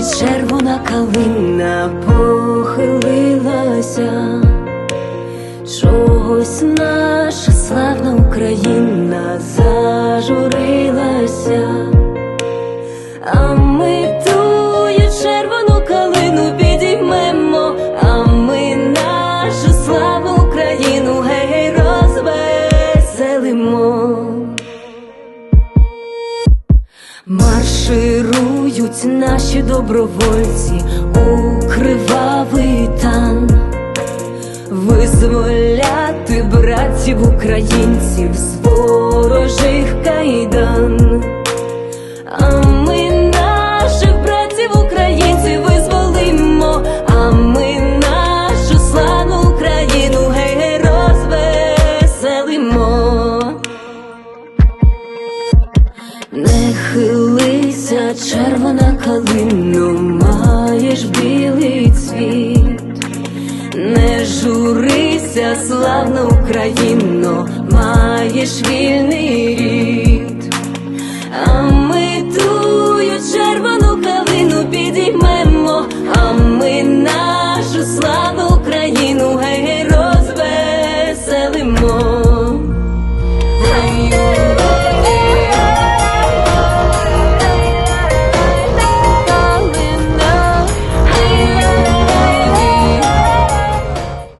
лузі червона калина похилилася, чогось наша славна Україна зажурилася, а Марширують наші добровольці у кривавий тан, визволяти братів українців з ворожих кайдан. А ми наших братів українців визволимо, а ми нашу славну Україну гей розвеселимо. Не хилися, червона калино, маєш білий цвіт, не журися, славна Україно, маєш вільний рід,